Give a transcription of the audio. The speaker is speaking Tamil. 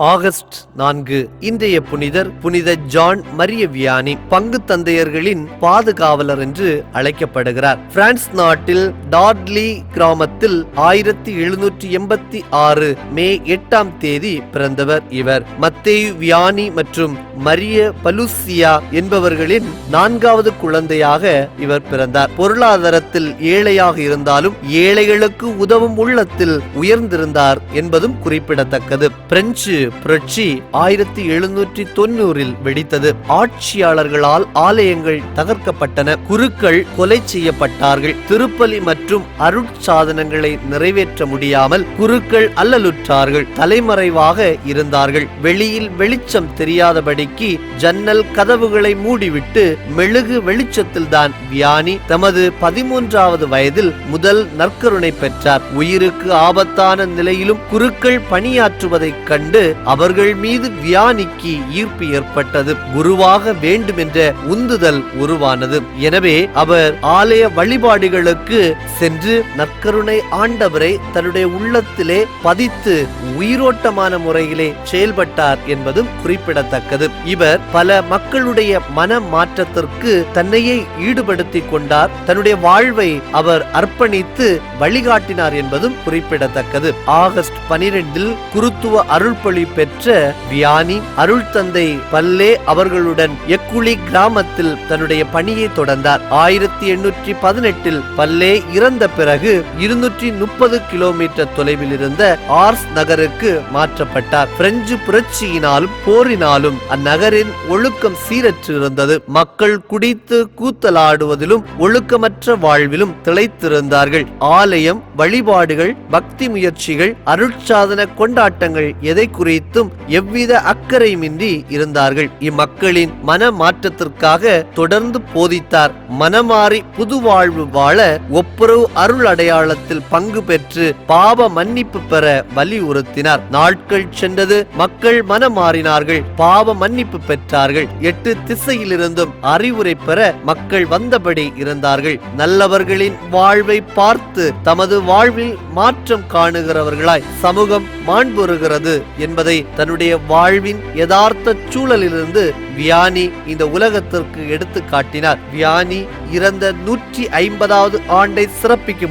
ஆகஸ்ட் நான்கு இன்றைய புனிதர் புனித ஜான் மரிய வியானி பங்கு தந்தையர்களின் பாதுகாவலர் என்று அழைக்கப்படுகிறார். பிரான்ஸ் நாட்டில் டார்ட்லி கிராமத்தில் ஆயிரத்தி எழுநூற்றி எண்பத்தி ஆறு மே எட்டாம் தேதி பிறந்தவர் இவர். மத்தேயு வியானி மற்றும் மரிய பலுசியா என்பவர்களின் நான்காவது குழந்தையாக இவர் பிறந்தார். பொருளாதாரத்தில் ஏழையாக இருந்தாலும் ஏழைகளுக்கு உதவும் உள்ளத்தில் உயர்ந்திருந்தார் என்பதும் குறிப்பிடத்தக்கது. பிரெஞ்சு புரட்சி ஆயிரத்தி எழுநூற்றி தொண்ணூறில் வெடித்தது. ஆட்சியாளர்களால் ஆலயங்கள் தகர்க்கப்பட்டன. குருக்கள் கொலை செய்யப்பட்டார்கள். திருப்பலி மற்றும் அருட்சாதனங்களை நிறைவேற்ற முடியாமல் குருக்கள் அல்லலுற்றார்கள். தலைமறைவாக இருந்தார்கள். வெளியில் வெளிச்சம் தெரியாதபடிக்கு ஜன்னல் கதவுகளை மூடிவிட்டு மெழுகு வெளிச்சத்தில் தான் வியானி தமது பதிமூன்றாவது வயதில் முதல் நற்கருணை பெற்றார். உயிருக்கு ஆபத்தான நிலையிலும் குருக்கள் பணியாற்றுவதைக் கண்டு அவர்கள் மீது வியானிக்கு ஈர்ப்பு ஏற்பட்டது. குருவாக வேண்டும் என்ற உந்துதல் உருவானது. எனவே அவர் ஆலய வழிபாடுகளுக்கு சென்று நற்கருணை ஆண்டவரை தன்னுடைய உள்ளத்திலே பதித்து உயிரோட்டமான முறையிலே செயல்பட்டார் என்பதும் குறிப்பிடத்தக்கது. இவர் பல மக்களுடைய மன மாற்றத்திற்கு தன்னையே ஈடுபடுத்திக் கொண்டார். தன்னுடைய வாழ்வை அவர் அர்ப்பணித்து வழிகாட்டினார் என்பதும் குறிப்பிடத்தக்கது. ஆகஸ்ட் பனிரெண்டில் குருத்துவ அருள்பொழி பெற்ற வியானி அருள் தந்தை பல்லே அவர்களுடன் எக்குழி கிராமத்தில் தன்னுடைய பணியை தொடர்ந்தார். ஆயிரத்தி எண்ணூற்றி பதினெட்டில் பல்லே இறந்த பிறகு இருநூற்றி முப்பது கிலோமீட்டர் தொலைவில் இருந்த ஆர்ஸ் நகருக்கு மாற்றப்பட்டார். பிரெஞ்சு புரட்சியினாலும் போரினாலும் அந்நகரின் ஒழுக்கம் சீரற்று இருந்தது மக்கள் குடித்து கூத்தலாடுவதிலும் ஒழுக்கமற்ற வாழ்விலும் திளைத்திருந்தார்கள். ஆலயம் வழிபாடுகள் பக்தி முயற்சிகள் அருட்சாதன கொண்டாட்டங்கள் எதை குறி குறித்தும் எவ்வித அக்கறையுமின்றி இருந்தார்கள். இம்மக்களின் மன மாற்றத்திற்காக தொடர்ந்து போதித்தார். மனமாறி புது வாழ்வு வாழ ஒப்புரவு அருள் அடையாளத்தில் பங்கு பெற்று பாவ மன்னிப்பு பெற வலியுறுத்தினார் நாட்கள் சென்றது மக்கள் மனம் மாறினார்கள் பாவ மன்னிப்பு பெற்றார்கள். எட்டு திசையிலிருந்தும் அறிவுரை பெற மக்கள் வந்தபடி இருந்தார்கள். நல்லவர்களின் வாழ்வை பார்த்து தமது வாழ்வில் மாற்றம் காணுகிறவர்களாய் சமூகம் மாண்புறுகிறது என்பதை தன்னுடைய வாழ்வின் யதார்த்த சூழலிலிருந்து வியானி இந்த உலகத்திற்கு எடுத்து காட்டினார் வியானி இறந்த நூற்றி ஐம்பதாவது ஆண்டை சிறப்பிக்கும்